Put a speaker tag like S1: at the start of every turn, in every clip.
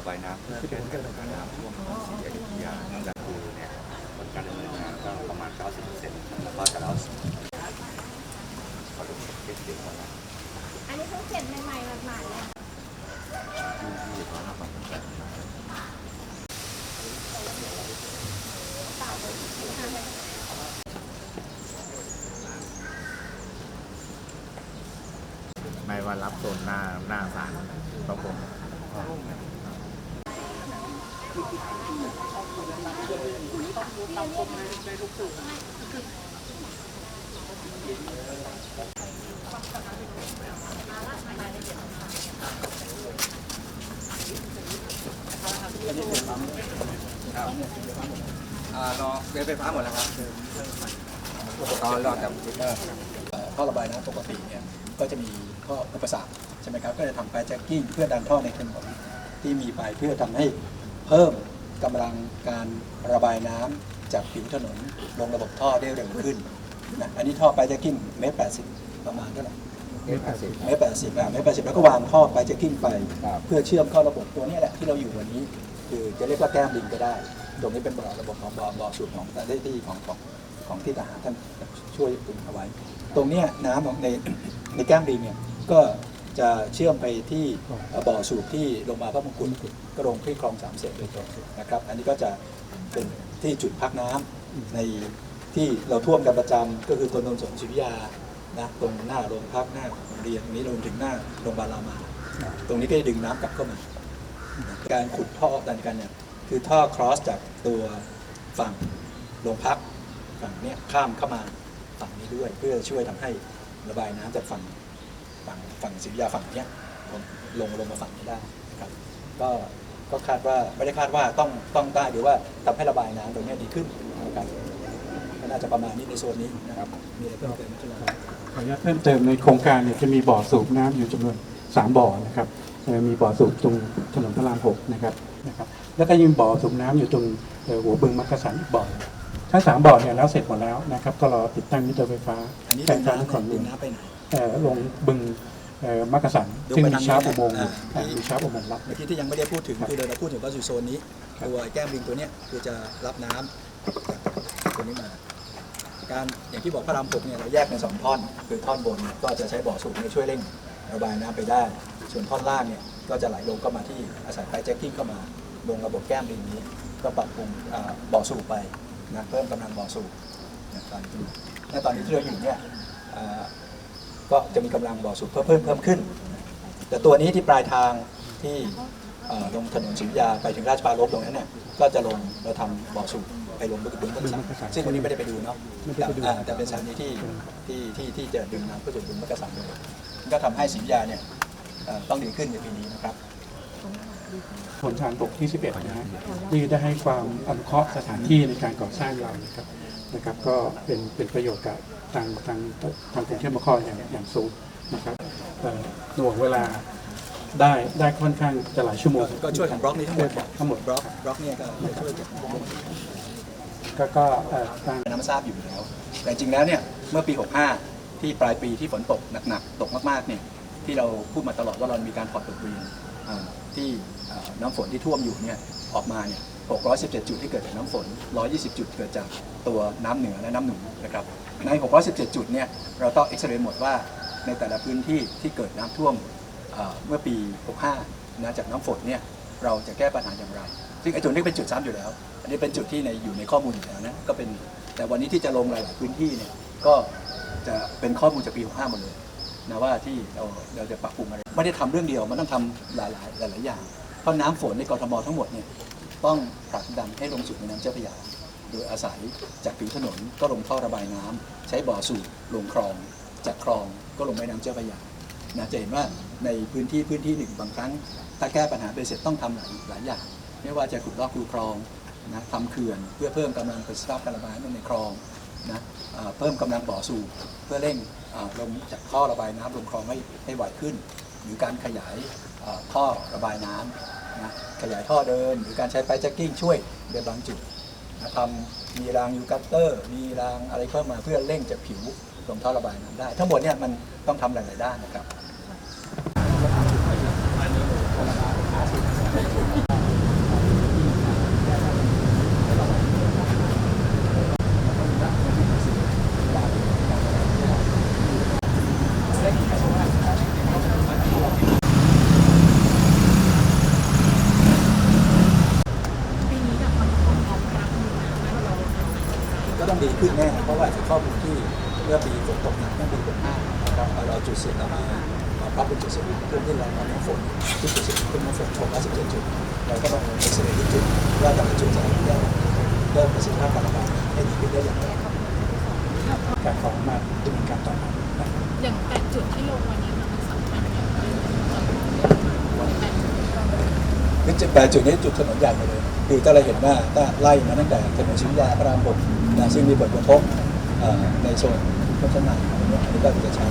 S1: ระบายน้ำเพื่อแก้ไขปัญหาน้ำท่วมของศรีอยุธยาและคือเนี่ยผลการดำเนินงานก็ประมาณ 90%แล้วก็จะแล้วขอดูเก็บเก็บก่อนนะ
S2: อันนี้เพิ่งเสร็จใหม่ๆหมาดๆเลย
S1: ที่ที่ขอรับความสนใจ
S3: ไม่ว่ารับโซนหน้าหน้าศาลประ กง
S1: อ่ารอเวฟไฟฟ้าหมดแล้วครับรอรอแต่
S4: ท่อระบายน้ำปกติเนี่ยก็จะมีข้ออุปสรรคใช่ไหมครับ ก็จะทำไปแจ็คกิ้งเพื่อดันท่อในถนนที่มีไปเพื่อทำให้ เพิ่มกำลังการระบายน้ำจากผิวถนนลงระบบท่อได้เร็วขึ้นนะอันนี้ท่อไปแจ็คกิ้งเมตรแปดสิบประมาณเท่าไหร่
S1: เวฟแปดสิบ
S4: เมตรแปดสิบเมตรแปดสิบแล้วก็วางท่อไปแจ็คกิ้งไป
S1: ครับ
S4: เพื่อเชื่อมเข้าระบบตัวเนี้แหละที่เราอยู่วันนี้ คือจะเรียกว่าแก้มลิงก็ได้ ตรงนี้เป็นบ่อระบบของบ่อบ่อสูบของแต่ได้ที่ของของของที่ทหารท่านช่วยตุนเอาไว้ ตรงเนี้ยน้ำของในในแก้มลิงเนี่ยก็ จะเชื่อมไปที่บ่อสูบที่โรงพยาบาลพระมงกุฎก็ลงที่คลองสามเสนโดยตรงนะครับ อันนี้ก็จะเป็นที่จุดพักน้ำในที่เราท่วมกันประจำก็คือตนนนสนศิวิทยานะตรงหน้าโรงพักหน้าโรงเรียนตรงนี้รวมถึงหน้าโรงพยาบาลรามา ตรงนี้ก็จะดึงน้ำกลับเข้ามา การขุดท่อดันกันเนี่ยคือท่อ cross จากตัวฝั่งโรงพักฝั่งเนี้ยข้ามเข้ามาฝั่งนี้ด้วย เพื่อช่วยทำให้ระบายน้ำจากฝั่ง ฝั่งฝั่งศรีวิทยาฝั่งเนี้ยลงลงลงมาฝั่งนี้ได้นะครับก็ก็คาดว่าไม่ได้คาดว่าต้องต้องได้หรือว่าทำให้ระบายน้ำตรงเนี้ยดีขึ้นนะครับก็น่าจะประมาณนี้ในโซนนี้นะครับมีอะไรเพิ่มเติมไหมครับ
S5: ขออนุญาตเพิ่มเติมในโครงการเนี่ยจะมีบ่อสูบน้ำอยู่จำนวน 3 บ่อนะครับเอ่อมีบ่อสูบตรงถนนพระราม6นะครับนะครับแล้วก็ยังบ่อสูบน้ำอยู่ตรงเอ่อหัวบึงมักกะสันอีกบ่อหนึ่งทั้งสามบ่อเนี่ยแล้วเสร็จหมดแล้วนะครับก็รอติดตั้งมิเตอร์ไฟฟ้า
S4: อันนี้
S5: แก่
S4: ดึง
S5: การ
S4: น้ำ
S5: ขอน
S4: ดึ
S5: ล
S4: ง
S5: ง
S4: น้ำไปไหน
S5: เอ่อ ลงบึงเอ่อมักกะสัน
S4: ลง
S5: ซึ่ง
S4: ไป
S5: มี
S4: ทาง
S5: ชาร์ป
S4: นี้
S5: อุโมงค์อยู่
S4: อ่า
S5: อ่ามีชาร์ปอุโมงค์รับ
S4: เมื่อกี้ที่ยังไม่ได้พูดถึง
S5: ครับ
S4: คือเราพูดถึงว่าอยู่โซนนี้
S5: ครับ
S4: ตัวแก้มลิงตัวเนี้ยคือจะรับน้ำจากตัวนี้มา การอย่างที่บอกพระรามหกเนี่ยเราแยกเป็นสองท่อน คือท่อนบนก็จะใช้บ่อสูบเนี่ยช่วยเร่งระบายน้ำไปได้ ส่วนท่อนล่างเนี่ยก็จะไหลลงเข้ามาที่อาศัยไฟแจ็คกิ้งเข้ามาลงระบบแก้มลิงนี้ ก็ปรับปรุงอ่าบ่อสูบไปนะเพิ่มกำลังบ่อสูบนะตอนนี้และตอนนี้ที่เราอยู่เนี่ยอ่า ก็จะมีกำลังบ่อสูบเพิ่มเพิ่มเพิ่มขึ้น แต่ตัวนี้ที่ปลายทางที่ลงถนนศรีวิยาไปถึงราชปารภตรงนั้นเนี่ยก็จะลงเราทำบ่อสูบไปลงบึงบึงต้นสักซึ่งวันนี้ไม่ได้ไปดูเนาะแต่เป็นสถานีที่ที่ที่ที่จะดึงน้ำเข้าสู่บึงมักกะสันเลยก็ทำให้ศรีวิยาเนี่ยต้องดีขึ้นในปีนี้นะครับ
S5: ผลทางบกที่ 11 นะฮะที่ได้ให้ความอนุเคราะห์สถานที่ในการก่อสร้างเรานะครับ นะครับ ก็เป็นเป็นประโยชน์กับทางทางทางกรุงเทพมหานครอย่างอย่างสูงนะครับเอ่อหน่วงเวลาได้ได้ค่อนข้างจะหลายชั่วโมง
S4: ก็ช่วยของบล็อกนี้ทั้งหมด
S5: ทั้งหมด
S4: บล็อกบล็อกเนี่ยก็ช่วยเก็บ
S5: ก็ก็เอ่อทาง
S4: น้ำทราบอยู่แล้ว แต่จริงๆแล้วเนี่ยเมื่อปี 65 ที่ปลายปีที่ฝนตกหนักๆตกมากๆเนี่ยที่เราพูดมาตลอดว่าเรามีการพอร์ตบทเรียนอ่าที่อ่าน้ำฝนที่ท่วมอยู่เนี่ยออกมาเนี่ย617 จุดที่เกิดจากน้ำฝน 120 จุดเกิดจาก ตัวน้ำเหนือและน้ำหนุนนะครับใน617 จุดเนี่ยเราต้องเอ็กซเรย์หมดว่าในแต่ละพื้นที่ที่เกิดน้ำท่วมเมื่อปี 65นะจากน้ำฝนเนี่ยเราจะแก้ปัญหาอย่างไร ซึ่งไอ้จุดนี้เป็นจุดซ้ำอยู่แล้ว อันนี้เป็นจุดที่ในอยู่ในข้อมูลอยู่แล้วนะก็เป็นแต่วันนี้ที่จะลงหลาย ๆ พื้นที่เนี่ยก็จะเป็นข้อมูลจากปี65หมดเลยนะว่าที่เราเราจะปรับปรุงอะไรไม่ได้ทำเรื่องเดียวมันต้องทำหลาย ๆ หลาย ๆ อย่าง เพราะน้ำฝนในกรทมทั้งหมดเนี่ยต้องผลักดันให้ลงสู่แม่น้ำเจ้าพระยา โดยอาศัยจากผิวถนนก็ลงท่อระบายน้ำใช้บ่อสูบลงคลอง จากคลองก็ลงแม่น้ำเจ้าพระยานะจะเห็นว่าในพื้นที่พื้นที่หนึ่งบางครั้ง ถ้าแก้ปัญหาไปเสร็จต้องทำหลายหลายอย่าง ไม่ว่าจะขุดลอกคูคลองนะทำเขื่อนเพื่อเพิ่มกำลังประสิทธิภาพการระบายน้ำในคลองนะเพิ่มกำลังบ่อสูบเพื่อเร่งลงจากท่อระบายน้ำลงคลองให้ให้ไหวขึ้น หรือการขยายท่อระบายน้ำนะขยายท่อเดิมหรือการใช้ไฟแจ็คกิ้งช่วยในบางจุด ทำมีรางยูกัตเตอร์ มีรางอะไรเพิ่มมาเพื่อเร่งจากผิวลงท่อระบายน้ำได้ ทั้งหมดเนี่ยมันต้องทำหลาย ๆ ด้านนะครับ ดีขึ้นแน่เพราะว่าจากข้อมูลที่เมื่อปีฝนตกหนักเมื่อปี65นะครับเราจุดเสี่ยงเรามามาปรับเป็นจุดเสี่ยงเพิ่มขึ้นเรามาน้ำฝนที่จุดเสี่ยงขึ้นน้ำฝนชมละ17จุดเราก็มาเอ็กซเรย์ที่จุดว่าแต่ละจุดจะได้เพิ่มประสิทธิภาพการระบายให้ดีขึ้นได้อย่างไร
S5: การขอมาดำเนินการต่อไป
S6: อย่างแปดจุดที่ลงวันนี้มันสำคัญอย่างไรแปดจุด
S4: คือจุดแปดจุดนี้จุดถนนใหญ่เลยคือถ้าเราเห็นว่าถ้าไล่มาตั้งแต่ถนนชิมยาพระรามหก นะซึ่งมีผลกระทบในโซนโฆษณาอะไรเนี่ยอันนี้ก็จะใช้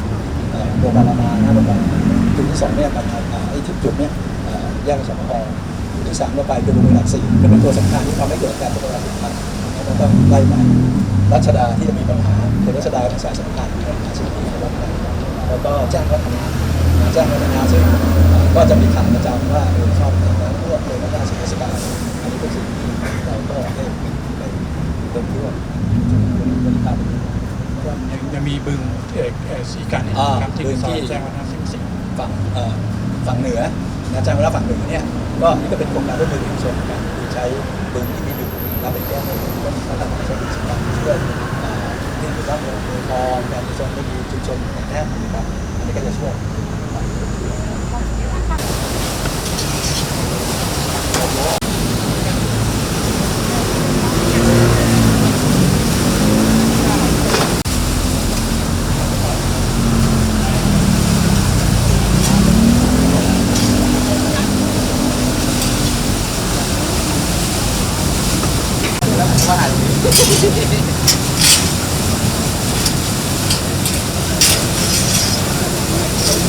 S4: เอ่อโรงพยาบาลรามาหน้าโรงพยาบาลจุดที่สองเนี่ยการอ่าไอ้ที่จุดเนี่ยเอ่อแยกสมพจุดที่สามก็ไปคือโรงพยาบาลสี่เป็นตัวสำคัญที่ทำให้เกิดการปฏิบัติการแล้วก็ไล่มารัชดาที่จะมีปัญหาคือรัชดาเป็นสายสำคัญที่ปัญหาสิ่งที่เราต้องแล้วก็แจ้งวัฒนะแจ้งวัฒนะซึ่งก็จะมีข่าวประจำว่าเออชอบในน้ำท่วมเลยนะราชกิจการอันนี้เป็นสิ่งที่เราก็ได้ มท่วมบริการ
S5: ยังยังมีบึงเอกเอ่อสีกันเนี่ย
S4: อ่า
S5: นะครับที่
S4: บึง
S5: ซอย
S4: ที่
S5: แจ้งวัฒนะสิบสี่
S4: ฝั่งเอ่อฝั่งเหนือนะจังหวัดฝั่งเหนือเนี่ยก็นี่ก็เป็นโครงการร่วมมือกับเอกชนเหมือนกันคือใช้บึงที่มีอยู่แล้วไปแก้ให้ก็มีพัฒนาใช้ดิจิทัลช่วยเอ่อเรื่องของเมืองเมืองทองการชุมชนไม่ดีชุมชนแข็งแรงนะครับอันนี้ก็จะช่วย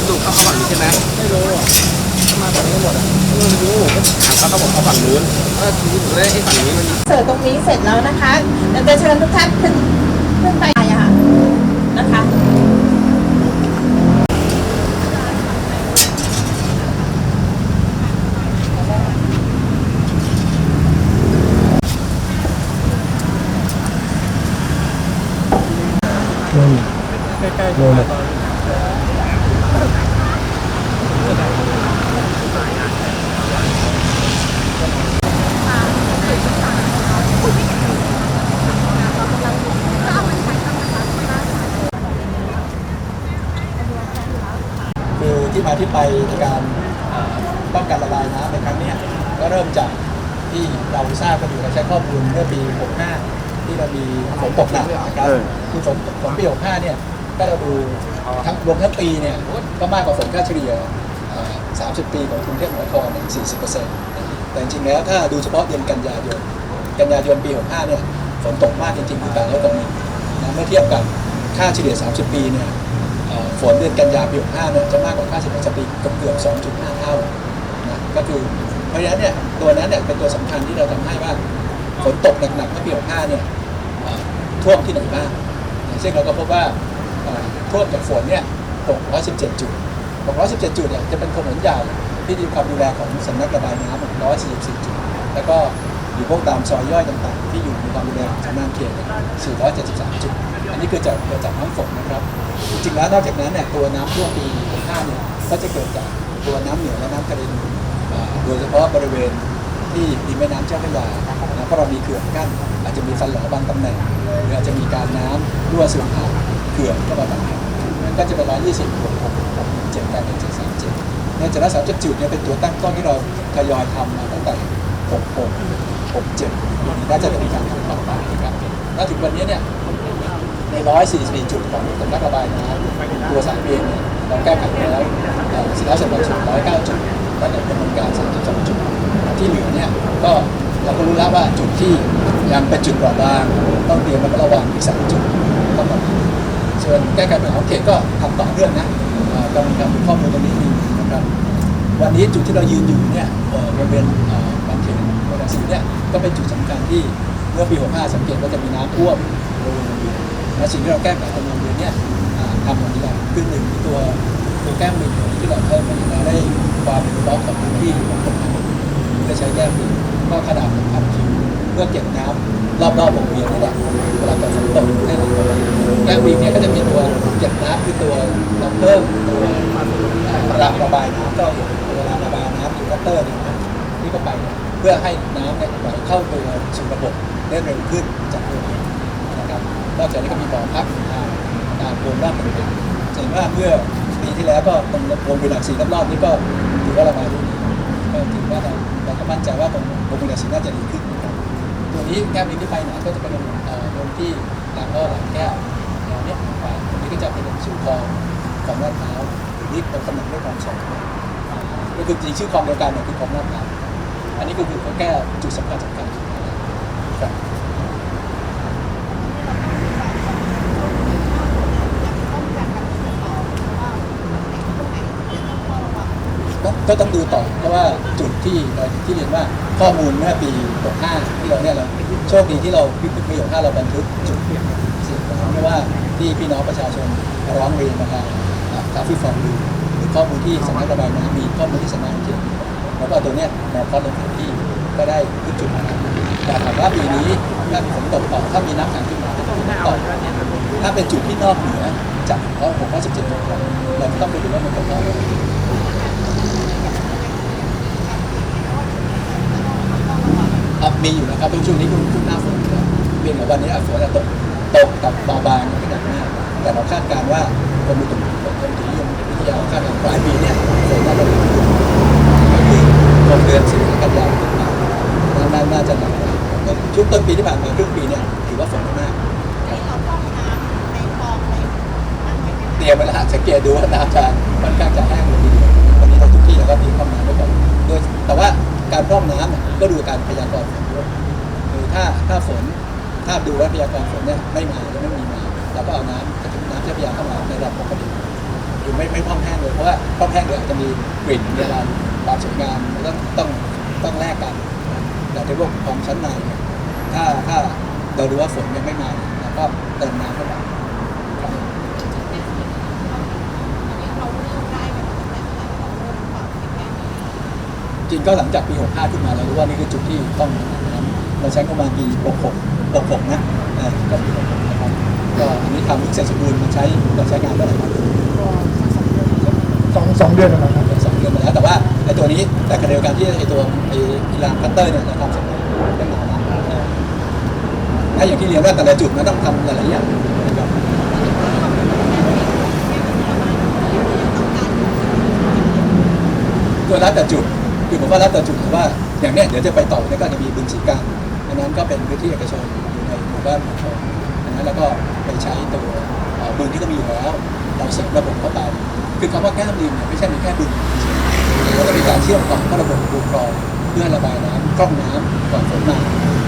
S3: ลูกเขาเขาฝั่งนี้ใช่ไหมไม่รู้มาฝั่งนี้หมดอะไม่รู้เขาเขาบอกเขาฝั่งนู้นก็ทีนี้ผมได้ให้ฝั่งนี้มัน
S2: เสิร์ฟตรงนี้เสร็จแล้ว นะคะเดี๋ยวจะเชิญทุกท่านขึ้นขึ้นไปอะค่ะนะคะ
S4: คือที่มาที่ไปในการเอ่อป้องกันระบายน้ำในครั้งเนี้ยก็เริ่มจากที่เราทราบกันอยู่เราใช้ข้อมูลเมื่อปี 65 ที่เรามีฝนตกหนักนะครับ
S3: เออ
S4: คือฝนฝน ปี65เนี่ยก็เราดูทั้งรวมทั้งปีเนี่ยก็มากกว่าฝนค่าเฉลี่ย 30 ปีของกรุงเทพมหานครเนี่ย40%แต่จริงๆแล้วถ้าดูเฉพาะเดือนกันยายน กันยายนปี 65เนี่ยฝนตกมากจริงๆคือ800กว่ามิลนะเมื่อเทียบกับค่าเฉลี่ย 30 ปีเนี่ยฝนเดือนกันยายนปี 65เนี่ยจะมากกว่าค่าเฉลี่ยปีเกือบเกือบ2.5 เท่านะก็คือเพราะฉะนั้นเนี่ยตัวนั้นเนี่ยเป็นตัวสำคัญที่เราทำให้ว่าฝนตกหนักๆเมื่อปี 65เนี่ยเอ่อท่วมที่ไหนบ้าง ซึ่งเราก็พบว่าท่วมจากฝนเนี่ย 617 จุด 617 จุดเนี่ยจะเป็นถนนใหญ่ที่มีความดูแลของสำนักระบายน้ำ144 จุด แล้วก็อยู่พวกตามซอยย่อยต่างๆ ที่อยู่ในความดูแลของสำนักเขตเนี่ย473 จุด อันนี้คือจากเกิดจากน้ำฝนนะครับ จริงๆแล้วนอกจากนั้นเนี่ยตัวน้ำท่วมปี65เนี่ยก็จะเกิดจากตัวน้ำเหนือและน้ำทะเลหนุนอ่าโดยเฉพาะบริเวณ ที่ริมแม่น้ำเจ้าพระยานะเพราะเรามีเขื่อนกั้น อาจจะมีฟันหลอบางตำแหน่งหรืออาจจะมีการน้ำรั่วซึมผ่านเขื่อนก็ประมาณนั้นก็จะเป็น120บวก6 7การเป็น737เนี่ยจะรักษาจุดจุดเนี่ยเป็นตัวตั้งต้นที่เราทยอยทำมาตั้งแต่66 67อย่างนี้น่าจะเป็นการทำต่อไปนะครับแล้วถึงวันนี้เนี่ยใน 144 จุดของสำนักระบายน้ำตัวสามเองเนี่ยเราแก้ไขแล้วเอ่อสินค้าส่วนผสม109 จุดและดำเนินการ 32 จุด ที่เหลือเนี่ยก็เราก็รู้แล้วว่าจุดที่ยังเป็นจุดเปราะบางต้องเตรียมระมัดระวังอีก3จุดต้องมาส่วนแก้ไขปัญหาของเขตก็ทำต่อเนื่องนะเอ่อกำลังทำข้อมูลตรงนี้มีนะครับวันนี้จุดที่เรายืนอยู่เนี่ยบริเวณบางเขนบางสีเนี่ยก็เป็นจุดสำคัญที่เมื่อปี 65 สังเกตว่าจะมีน้ำท่วมบริเวณโรงเรียนและสิ่งที่เราแก้ไขตรงโรงเรียนเนี่ยทำวันนี้แหละคือหนึ่งตัวตัวแก้มลิงที่เราเพิ่มมาเราได้ความเป็นล็อกกับพื้นที่ของตรงนั้ นจะใช้แก้มลิงก็ขนาดพันคิวเพื่อเก็บน้ำรอบๆโรงเรียนนี่แหละเวลาเกิดฝนตกให้เราแก้มลิงเนี่ยก็จะมีตัวเก็บน้ำคือตัวเราเพิ่มตัวรางระบายน้ำก็เอาตัวรางระบายน้ำอยู่กัตเตอร์เนี่ยนะที่ก็ไปเพื่อให้น้ำเนี่ยไหลเข้าตัวสู่ระบบได้เร็วขึ้นจากตัวนี้นะครับนอกจากนี้ก็มีบ่อพักตามตามโรงรอบต่างๆจะเห็นว่าเมื่อปีที่แล้วก็ตรงโรงพยาบาลสีรอบๆนี้ก็ถือว่าระบายได้ดีก็ถือว่าเรา มั่นใจว่าตรงโรงพยาบาลสีน่าจะดีขึ้นนะครับตัวนี้แก้มลิงที่ไปไหนก็จะเป็นเอ่อตรงที่หลังก็หลังแก้วแนวเนี้ยไปตรงนี้ก็จะเป็นชื่อคลองของลาดพร้าวนี่เป็นกำหนดด้วยความสองก็คือจริงชื่อคลองเดียวกันเนี่ยคือคลองลาดพร้าวอันนี้ก็คือเขาแก้จุดสำคัญสำคัญครับ ก็ต้องดูต่อ เพราะว่าจุดที่เราที่เรียนว่าข้อมูลเมื่อปี 65 ที่เราเนี่ยเราโชคดีที่เราปีปี65เราบันทึกจุดเสี่ยงไม่ว่าที่พี่น้องประชาชนร้องเรียนมาทางทางที่ฟอร์มดูหรือข้อมูลที่สำนักระบายน้ำมีข้อมูลที่สำนักเขียนแล้วก็ตัวเนี้ยเราพอลงพื้นที่ก็ได้ทุกจุดนะครับแต่ถามว่าปีนี้ถ้าฝนตกต่อถ้ามีน้ำขังขึ้นมาจะตกต่อถ้าเป็นจุดที่นอกเหนือจากเพราะผมว่า17องศาเราต้องไปดูว่ามันตกต่อ ครับ มีอยู่นะครับเป็นช่วงนี้คุณคุณหน้าฝนอยู่แล้วเพียงแต่วันนี้ฝนจะตกตกกับเบาบางไม่หนักมาก แต่เราคาดการณ์ว่ากรมอุตุกรมอุตุนิยมวิทยาคาดการณ์ปลายปีเนี่ยฝนน่าจะตกก็คือต้นเดือนสิงหากันยายนน่าน่าจะหนักก็ช่วงต้นปีที่ผ่านมาครึ่งปีเนี่ยถือว่าฝนไม่มากเตรียมไว้แล้วสังเกตดูว่าน้ำจะค่อนข้างจะแห้งเลยทีเดียววันนี้เราทุกที่เราก็มีความน้ำไว้ก่อนโดยแต่ว่าการพร่องน้ำเนี่ยก็ดูการพยากรณ์ นด้วยคือถ้าถ้าฝนถ้าดูว่าพยากรณ์ฝนเนี่ยไม่มาหรือไม่มีมาเราก็เอาน้ำกระจุกน้ำเจ้าพยาเข้ามาในระดับปกติคือไม่ไม่พร่องแห้งเลยเพราะว่าพร่องแห้งเดี๋ยวอาจจะมีกลิ่นเวลาความสวยงามมันต้องต้องต้องแลกกันแต่ในพวกของชั้นในเนี่ยถ้าถ้าเราดูว่าฝนยังไม่มาเราก็เติมน้ำเข้าไปจริงก็หลังจากปี 65 ขึ้นมาเรารู้ว่านี่คือจุดที่ต้อง เราใช้ประมาณปี66 66นะเออก็ปี66นะครับก็อันนี้ทำเสร็จสมบูรณ์มันใช้เราใช้งานได้หลายวัน
S5: สองสองเดือนแล้วนะครับ
S4: เป็นสองเดือนมาแล้วแต่ว่าไอ้ตัวนี้แต่ขณะเดียวกันที่ไอ้ตัวไอ้อีลานคัตเตอร์เนี่ยเราทำเสร็จแล้วเป็นนานแล้วเออถ้าอย่างที่เรียนว่าแต่ละจุดมันต้องทำหลายๆอย่างนะครับตัวแล้วแต่จุดคือผมว่าแล้วแต่จุดแต่ว่าอย่างเนี้ยเดี๋ยวจะไปต่อเนี่ยก็จะมีบึงสีกลาง อันนั้นก็เป็นพื้นที่เอกชนอยู่ในหมู่บ้านหมู่ชนอันนั้นแล้วก็ไปใช้ตัวบึงที่ก็มีอยู่แล้ว เราเสริมระบบเข้าไป คือคำว่าแก้มลิงเนี่ยไม่ใช่มีแค่บึงเฉยๆมันจะมีการเชื่อมต่อเข้าระบบบูกรองเพื่อระบายน้ำกล้องน้ำก่อนฝนมา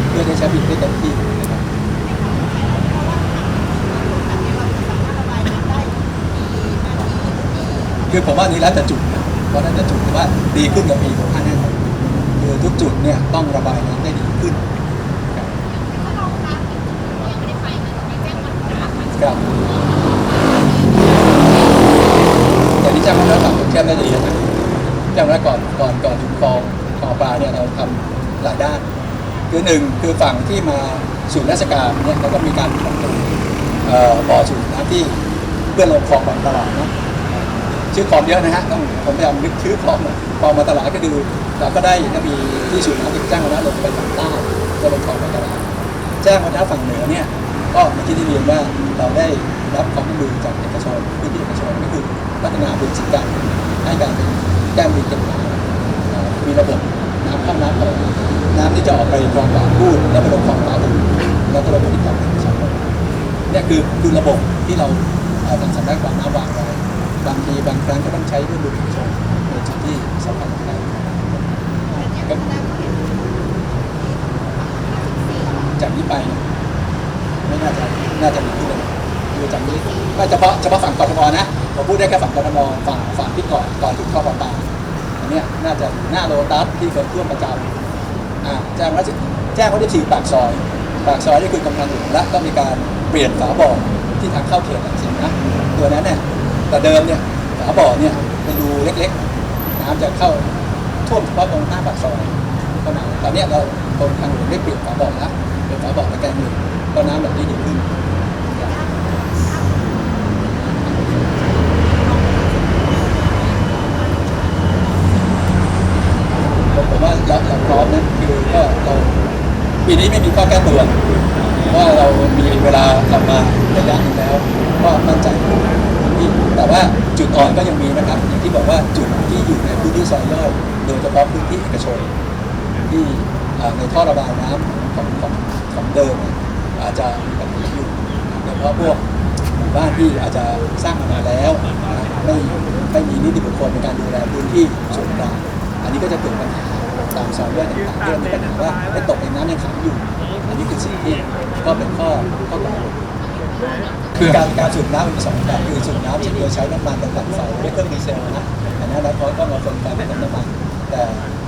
S4: เพื่อได้ใช้บินได้เต็มที่นะครับคือผมว่านี่แล้วแต่จุดนะเพราะนั้นแต่จุดว่าดีขึ้นกับปีของท่านแน่นอนคือทุกจุดเนี่ยต้องระบายน้ำได้ดีขึ้นครับ ครับแต่ที่แจ้งมาแล้วฝั่งผมแจ้งได้ดีนะแจ้งมาแล้ก่อนก่อนก่อนถึงคลองคลองปลาเนี่ยเราทำหลายด้าน คือหนึ่งคือฝั่งที่มาสู่ราชการเนี่ยเราก็มีการปรับปรุงเอ่อบ่อสูบน้ำที่เพื่อลงคลองบางตลาดนะชื่อคลองเยอะนะฮะต้องผมพยายามนึกชื่อคลองหน่อยคลองบาตลาดก็คือเราก็ได้ก็มีที่สูบน้ำที่แจ้งวัฒนะลงไปฝั่งใต้ก็ลงคลองบาตลาดแจ้งวัฒนะฝั่งเหนือเนี่ยก็เมื่อกี้ที่เรียนว่า เราได้รับความร่วมมือจากเอกชนพื้นที่เอกชนก็คือพัฒนาบึงสิกันให้การเป็นแก้มลิงเก็บน้ำมีระบบน้ำเข้าน้ำออกน้ำที่จะออกไปคลองป่าพูดแล้วไปลงคลองป่าอื่นแล้วก็ระบบที่กลับไปชาวบ้านเนี่ยคือคือระบบที่เราทางสำนักวางน้ำวางไว้บางทีบางครั้งก็ต้องใช้ด้วยมือเอกชนในจุดที่สำคัญสำคัญก็จากนี้ไปเนี่ย ไม่น่าจะน่าจะมีขึ้นเลยดูจากนี้ก็เฉพาะเฉพาะฝั่งกทมนะผมพูดได้แค่ฝั่งกทมฝั่งฝั่งที่ก่อนก่อนถึงข้อประปาอันนี้น่าจะหน้าโลตัสที่เคยท่วมประจำอ่าแจ้งว่าแจ้งว่าที่สี่ปากซอยปากซอยนี่คือกำลังหลวงและก็มีการเปลี่ยนฝาบ่อที่ทางเข้าเขตหลังสิงนะตัวนั้นเนี่ยแต่เดิมเนี่ยฝาบ่อเนี่ยเป็นรูเล็กๆน้ำจะเข้าท่วมเฉพาะตรงหน้าปากซอยเท่านั้นตอนนี้เรากรมทางหลวงได้เปลี่ยนฝาบ่อแล้วเป็นฝาบ่อตะแกรงหนึ่ง ก็น้ำแบบนี้ดีขึ้นผมว่าเราเราพร้อมนะคือก็เราปีนี้ไม่มีข้อแก้ตัวว่าเรามีเวลากลับมาระยะหนึงแล้ว ก็มั่นใจที่แต่ว่าจุดอ่อนก็ยังมีนะครับ อย่างที่บอกว่าจุดที่อยู่ในพื้นที่ซอยย่อยโดยเฉพาะพื้นที่เอกชนที่ในท่อระบายน้ำของของของเดิมเนี่ย อาจจะมีปัญหาอยู่โดยเฉพาะพวกหมู่บ้านที่อาจจะสร้างมานานแล้วไม่ไม่มีนิติบุคคลในการดูแลพื้นที่ส่วนกลางอันนี้ก็จะเกิดปัญหาตามซอยย่อยต่างๆที่เรามีปัญหาว่าไอ้ตกในน้ำยังขังอยู่ อันนี้คือสิ่งที่ก็เป็นข้อข้อกังวลคือการการสูบน้ำมีสองแบบคือสูบน้ำที่โดยใช้น้ำมันกับไฟด้วยเครื่องดีเซลนะอันนั้นแล้วเขาก็มาเป็นการเป็นน้ำมัน แต่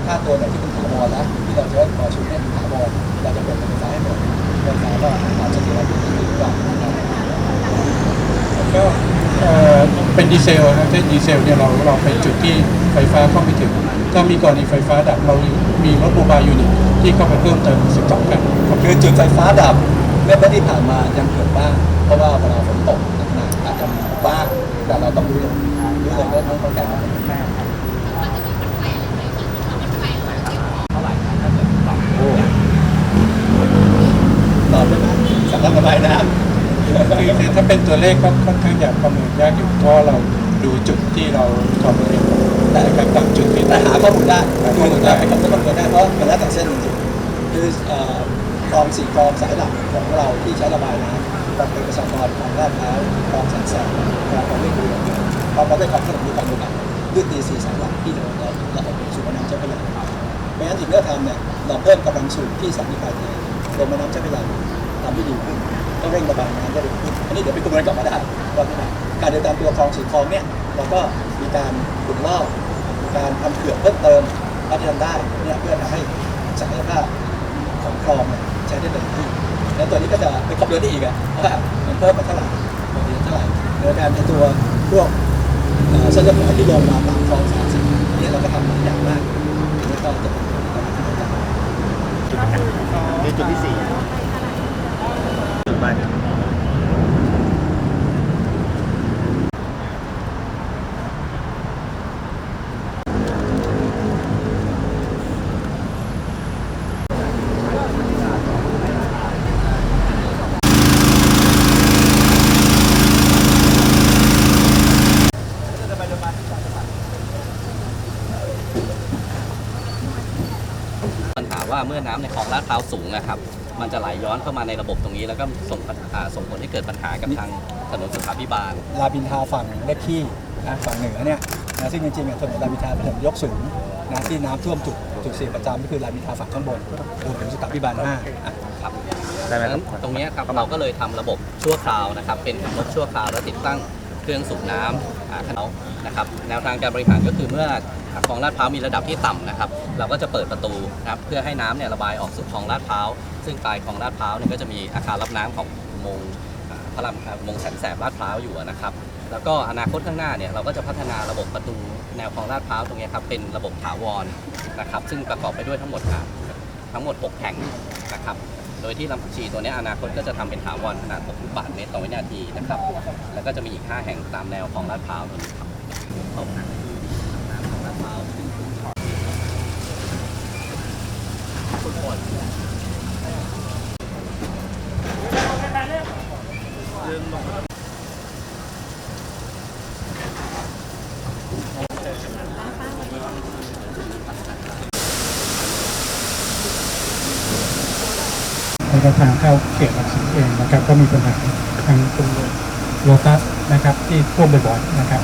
S4: ถ้าตัวไหนที่เป็นถาวรแล้วที่เราจะได้พอชุดเนี่ยเป็นถาวรเราจะเป็นไฟให้หมด ไฟฟ้าก็อาจจะถือว่าเป็นที่ดีกว่า
S5: ก็เป็นดีเซลนะถ้าดีเซลเนี่ยเราเราไปจุดที่ไฟฟ้าเข้าไม่ถึง ถ้ามีกรณีไฟฟ้าดับเรามีรถโมบายยูนิตที่เข้าไปเพิ่มเติม12คันครับ
S4: คือจุดไฟฟ้าดับเมื่อวันที่ผ่านมายังเกิดบ้างเพราะว่าเวลาฝนตกหนักอาจจะมีบ้างแต่เราต้องรู้เลยรู้เลยว่าต้องการอะไร ตอบได้ไหมสำหรับระบายน้ำ
S5: คือคือถ้าเป็นตัวเลขก็ค่อนข้างจะประเมินยากอยู่เพราะเราดูจุดที่เราทำเองแต่การบางจุดที่
S4: แต่หาข้อมูลได้
S5: หาข้
S4: คือ
S5: อมูลได้
S4: ไปคำนวณข้อมูลได้เพราะมันแล้วแต่เส้นจริงๆคือคลองสี่คลองสายหลักของเราที่ใช้ระบายน้ำต้องเป็นประชากรของลาดพร้าวคลองแสนแสบคลองของเรื่องดูพอเราได้ความถนนนี้ความรู้กันด้วยตีสี่สายหลักที่เราเราเราสู่แม่น้ำเจ้าพระยาเพราะฉะนั้นสิ่งที่เราทำเนี่ยเราเพิ่มกำลังสูบที่สถานีปลายทางลงม่น้ำเจ้าพระยา ทำได้ดีขึ้นก็เร่งระบายน้ำได้เร็วขึ้นอันนี้เดี๋ยวไปคำนวณกลับมาได้ว่าที่ไหนการเดินตามตัวคลองสี่คลองเนี่ยเราก็มีการขุดลอกการทำเขื่อนเพิ่มเติมเท่าที่ทำได้เนี่ยเพื่อทำให้ศักยภาพของคลองเนี่ยใช้ได้เต็มที่แล้วตัวนี้ก็จะไปคำนวณได้อีกอะว่ามันเพิ่มมาเท่าไหร่มันเดือนเท่าไหร่โดยการในตัวพวกเอ่อเส้นเลือดฝอยที่ลงมาตามคลองสามสิบเนี่ยเราก็ทำหลายอย่างมากอันนี่ก็จะเป็นการทำต่าง
S1: นี่จุดที่สี่ จุดบ้าน
S7: ปัญหาว่าเมื่อน้ำในคลองลาดพร้าวสูงนะครับ มันจะไหลย้อนเข้ามาในระบบตรงนี้ แล้วก็ส่งปัญหาส่งผลให้เกิดปัญหากับทางถนนสุขาพิบาล
S4: ๆรามอินทราฝั่งเลขที่นะฝั่งเหนือเนี่ยนะซึ่งจริงๆอะถนนรามอินทราเป็นถนนยกสูงนะที่น้ำท่วมจุดจุดเสี่ยงประจำก็คือรามอินทราฝั่งข้างบนรวมถึงสุขาพิบาลห้าอะ
S7: ครับ
S1: ได้ไหมครับ
S7: ดังนั้นตรงเนี้ยครับเราก็เลยทำระบบชั่วคราวนะครับ เป็นถังลบชั่วคราวและติดตั้งเครื่องสูบน้ำอ่าเขานะครับ แนวทางการบริหารก็คือเมื่อ คลองลาดพร้าวมีระดับที่ต่ำนะครับ เราก็จะเปิดประตูนะครับเพื่อให้น้ำเนี่ยระบายออกสู่คลองลาดพร้าวซึ่งปลายคลองลาดพร้าวเนี่ยก็จะมีอาคารรับน้ำของอุโมงค์อ่าพระรามอ่าอุโมงค์แสนแสบลาดพร้าวอยู่นะครับ แล้วก็อนาคตข้างหน้าเนี่ยเราก็จะพัฒนาระบบประตูแนวคลองลาดพร้าวตรงเนี้ยครับเป็นระบบถาวรนะครับ ซึ่งประกอบไปด้วยทั้งหมดอ่าทั้งหมด 6 แห่งนะครับ โดยที่ลำผักชีตัวเนี้ยอนาคตก็จะทำเป็นถาวรขนาด6ลูกบาศก์เมตรต่อวินาทีนะครับ แล้วก็จะมีอีก 5 แห่งตามแนวของลาดพร้าวตรงนี้ครับขอบคุณลาดพร้าว
S5: แล้วก็ทางเข้าเขตหลักสีเองนะครับ ก็มีปัญหาทางตรงโลตัสนะครับที่ท่วมบ่อยๆนะครับ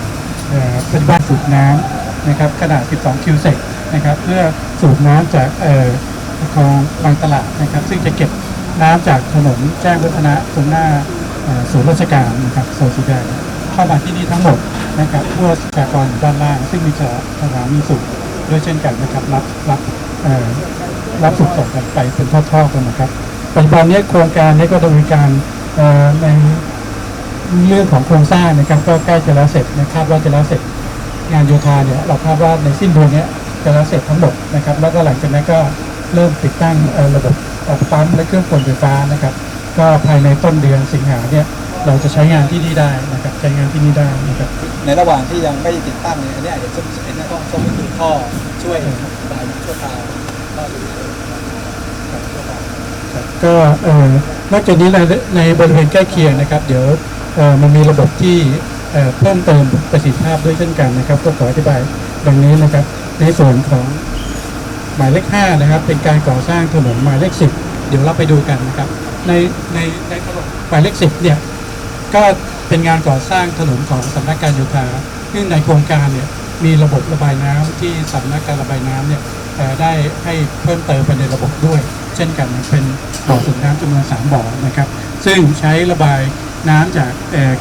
S5: ป็นบ้านสูบน้ำนะครับขนาด 12 คิวเซกนะครับ เพื่อสูบน้ำจาก เอ่อคลองบางตลาดนะครับ ซึ่งจะเก็บน้ำจากถนนแจ้งวัฒนะตรงหน้าศูนย์ราชการนะครับโซนสีแดงเข้ามาที่นี่ทั้งหมดนะครับเพื่อประชากรด้านล่าง ซึ่งมีสถานีสูบด้วยเช่นกันนะครับรับรับรับสูบส่งกันไปเป็นทอดๆกันนะครับปัจจุบันนี้โครงการนี้ก็ดำเนินการในเรื่องของโครงสร้างนะครับก็ใกล้จะแล้วเสร็จนะคาดว่าจะแล้วเสร็จงานโยธาเนี่ยเราคาดว่าในสิ้นเดือนนี้จะแล้วเสร็จทั้งหมดนะครับ แล้วก็หลังจากนั้นก็ เริ่มติดตั้งเอ่อระบบออกปั๊มและเครื่องกลไฟฟ้านะครับ ก็ภายในต้นเดือนสิงหาเนี่ยเราจะใช้งานที่นี่ได้นะครับใช้งานที่นี่ได้นะครับ
S4: ในระหว่างที่ยังไม่ติดตั้งเนี่ยอันเนี้ยเดี๋ยวจะเห็นนะก็ก็มีคือท่อช่วยระบายน้ำชั่วคราวท่อดูแล
S5: ก็เอ่อนอกจากนี้ในในบริเวณใกล้เคียงนะครับ เดี๋ยวเอ่อมันมีระบบที่เอ่อเพิ่มเติมประสิทธิภาพด้วยเช่นกันนะครับ ก็ขออธิบายดังนี้นะครับในส่วนของ หมายเลข5นะครับ เป็นการก่อสร้างถนนหมายเลข 10 เดี๋ยวเราไปดูกันนะครับ ในในในถนนหมายเลข 10 เนี่ย ก็เป็นงานก่อสร้างถนนของสำนักการโยธาซึ่งในโครงการเนี่ยมีระบบระบายน้ำที่สำนักการระบายน้ำเนี่ยได้ให้เพิ่มเติมไปในระบบด้วย เช่นกันเป็นบ่อสูบน้ำจำนวน 3 บ่อนะครับ ซึ่งใช้ระบายน้ำจาก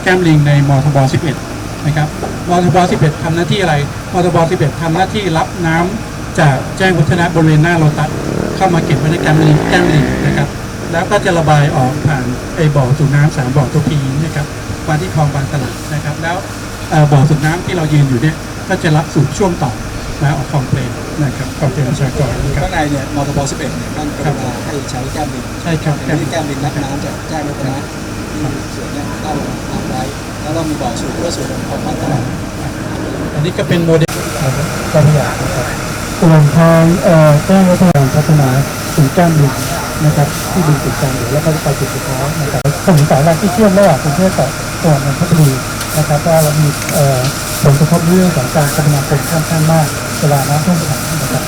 S5: แก้มลิงในมทบ 11 นะครับมทบ 11ทำหน้าที่อะไรมทบ 11ทำหน้าที่รับน้ำ จากแจ้งวัฒนะบริเวณหน้าโลตัสเข้ามาเก็บไว้ในแก้มลิงแก้มลิงนะครับ แล้วก็จะระบายออกผ่านไอ้บ่อสูบน้ำสามบ่อตัวพีนะครับมาที่คลองบางตลาดนะครับ แล้วเอ่อบ่อสูบน้ำที่เรายืนอยู่เนี่ยก็จะรับสูบช่วงต่อมาออกคลองเพลนนะครับคลองเพลนประชากรนะครับ
S4: ข้างในเนี่ยมทบ11เนี่ยท่านกรุณาให้ใช้แก้มลิง
S5: ใช่ครับ
S4: อันนี้แก้มลิงรับน้ำจากแจ้งวัฒนะที่ส่วนเนี้เข้าน้ำไว้แล้วเรามีบ่อสูบเพื่อสูบลงคลองบางตลาด
S5: อันนี้ก็เป็นโมเดลตัวอย่างนะครับ ส่วนทางเอ่อแจ้งวัฒนาพัฒนาถึงแก้มลิงนะครับที่ดินติดกันอยู่แล้วก็ไปจุดสุดท้ายนะครับถนนสายหลักที่เชื่อมระหว่างกรุงเทพกับจังหวัดนนทบุรีนะครับว่าเรามีเอ่อผลกระทบเรื่องของการคมนาคมค่อนข้างมากเวลาน้ำท่วมขังนะครับ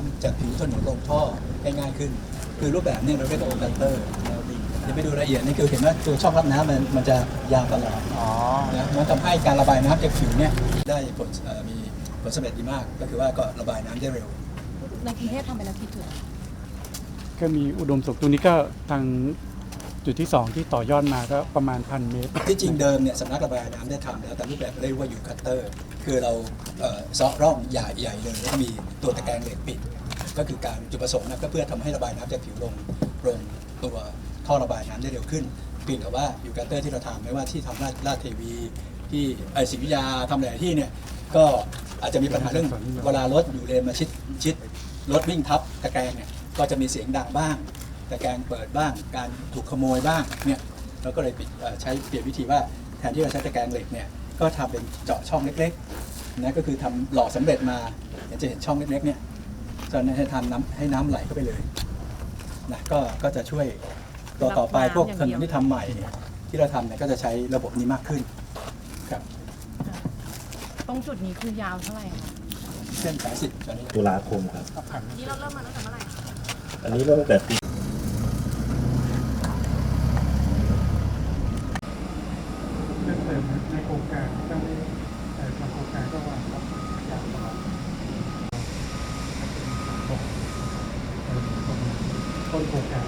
S4: น้ำจากผิวถนนลงท่อให้ง่ายขึ้น คือรูปแบบเนี้เราเรียกว่าโอเปเตอร์เดี๋ยวไปดูรายละเอียดนี่คือเห็นว่าตัวช่องรับน้ำมันมันจะยาวตลอดนะมันทำให้การระบายน้ำจากผิวเนี่ยได้ผลเอ่อมีผลสำเร็จดีมาก ก็คือว่าก็ระบายน้ำได้เร็ว
S6: ในกรุงเทพทำไปแล้วกี่จุด
S5: ก็มีอุดมสุขตรงนี้ก็ทาง จุดที่ 2 ที่ต่อยอดมาก็ประมาณพันเมตร
S4: ที่จริงเดิมเนี่ยสำนักระบายน้ำได้ทำแล้วแต่รูปแบบเรียกว่าอยู่คัตเตอร์ คือเราเอ่อเซาะร่องใหญ่ๆเลยแล้วมีตัวตะแกรงเหล็กปิด ก็คือการจุดประสงค์นะก็เพื่อทำให้ระบายน้ำจากผิวลงลงตัวท่อระบายน้ำได้เร็วขึ้นเพียงแต่ว่าอยู่คัตเตอร์ที่เราทำไม่ว่าที่ทำราชราชเทวี ที่ไอศรีวิทยาทำหลายที่เนี่ยก็อาจจะมีปัญหาเรื่องเวลารถอยู่เลนมาชิดชิดรถวิ่งทับตะแกรงเนี่ยก็จะมีเสียงดังบ้าง ตะแกรงเปิดบ้าง การถูกขโมยบ้างเนี่ยเราก็เลยปิดเอ่อใช้เปลี่ยนวิธีว่าแทนที่เราใช้ตะแกรงเหล็กเนี่ยก็ทำเป็นเจาะช่องเล็กๆนะก็คือทำหล่อสำเร็จมาเดี๋ยวจะเห็นช่องเล็กๆเนี่ยจะให้ทำน้ำให้น้ำไหลเข้าไปเลยนะก็ก็จะช่วยต่อต่อไปพวกถนนที่ทำใหม่เนี่ยที่เราทำเนี่ยก็จะใช้ระบบนี้มากขึ้นครับ
S6: ตรงจุดนี้คือยาวเท่าไหร่คะ
S4: เส้นสายสิบตอนนี้
S8: ตุลาคมครับ
S6: นี่เราเริ่มมาตั้งแต่เมื่อไหร่คะ
S8: อันนี้เริ่มตั้งแต่ปี
S5: เพิ่มเติมในโครง การก็ได้ทำโครงการก็วางรับยาวตลอดต้นโครงการ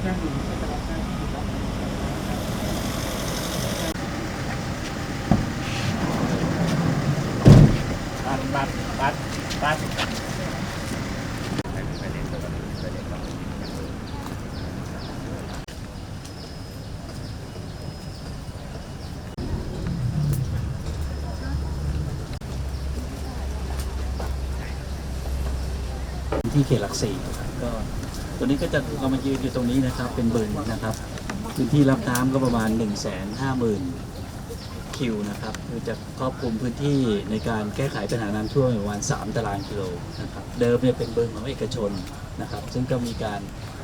S5: แจ้งมีก็จะรับหน้าที่รับ
S8: บัตรบัตรบัตรบัตร
S9: ที่เขตหลักสี่ครับก็ตัวนี้ก็จะเรามายืนอยู่ตรงนี้นะครับ เป็นบึงนะครับพื้นที่รับน้ำก็ประมาณ 1 5 0 0 0 0 คิวนะครับคือจะครอบคลุมพื้นที่ในการแก้ไขปัญหาน้ำท่วมประมาณ 3 ตารางกิโลนะครับเดิมเนี่ยเป็นบึงของเอกชนนะครับ ซึ่งก็มีการ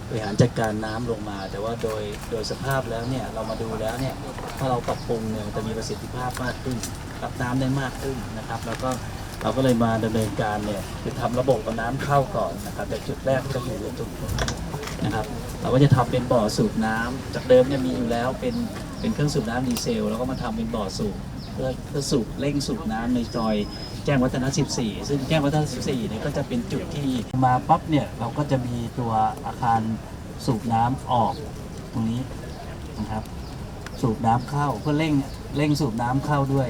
S9: บริหารจัดการน้ำลงมา แต่ว่าโดยโดยสภาพแล้วเนี่ยเรามาดูแล้วเนี่ยถ้าเราปรับปรุงเนี่ยจะมีประสิทธิภาพมากขึ้นรับน้ำได้มากขึ้นนะครับ แล้วก็ เราก็เลยมาดำเนินการเนี่ยคือทำระบบเอาน้ำเข้าก่อนนะครับแต่จุดแรกก็อยู่ตรงนี้นะครับเราก็จะทำเป็นบ่อสูบน้ำจากเดิมเนี่ยมีอยู่แล้วเป็นเป็นเครื่องสูบน้ำดีเซล แล้วก็มาทำเป็นบ่อสูบเพื่อเพื่อสูบเร่งสูบน้ำในซอยแจ้งวัฒนะ 14 ซึ่งแจ้งวัฒนะ 14 เนี่ยก็จะเป็นจุดที่มาปั๊บเนี่ยเราก็จะมีตัวอาคารสูบน้ำออกตรงนี้นะครับ สูบน้ำเข้าเพื่อเร่งเร่งสูบน้ำเข้าด้วย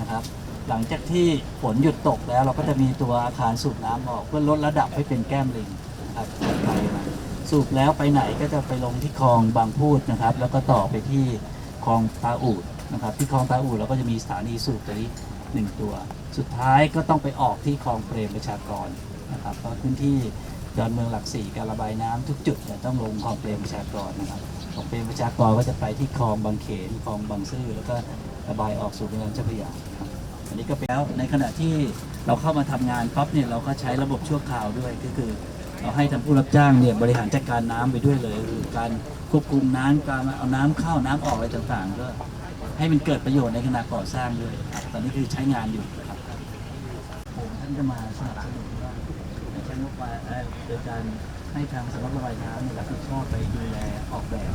S9: นะครับ หลังจากที่ฝนหยุดตกแล้ว เราก็จะมีตัวอาคารสูบน้ำออกเพื่อลดระดับให้เป็นแก้มลิงครับไปมาสูบแล้วไปไหนก็จะไปลงที่คลองบางพูดนะครับ แล้วก็ต่อไปที่คลองตาอูดนะครับ ที่คลองตาอูดเราก็จะมีสถานีสูบตัวนี้หนึ่งตัว สุดท้ายก็ต้องไปออกที่คลองเปรมประชากรนะครับเพราะพื้นที่ดอนเมืองหลักสี่การระบายน้ำทุกจุดเนี่ยต้องลงคลองเปรมประชากรนะครับคลองเปรมประชากรก็จะไปที่คลองบางเขนคลองบางซื่อแล้วก็ระบายออกสู่แม่น้ำเจ้าพระยา อันนี้ก็เป็นแล้วในขณะที่เราเข้ามาทำงานปั๊บเนี่ยเราก็ใช้ระบบชั่วคราวด้วยก็คือ เราให้ทางผู้รับจ้างเนี่ยบริหารจัดการน้ำไปด้วยเลยคือการควบคุมน้ำการเอาน้ำเข้าน้ำออกอะไรต่างๆ ก็ให้มันเกิดประโยชน์ในขณะก่อสร้างด้วยครับตอนนี้คือใช้งานอยู่ครับผมท่านก็มาสนับสนุนว่าใช้งบประมาณเออโดยการให้ทางสำนักระบายน้ำเนี่ยรับผิดชอบไปดูแลออกแบบ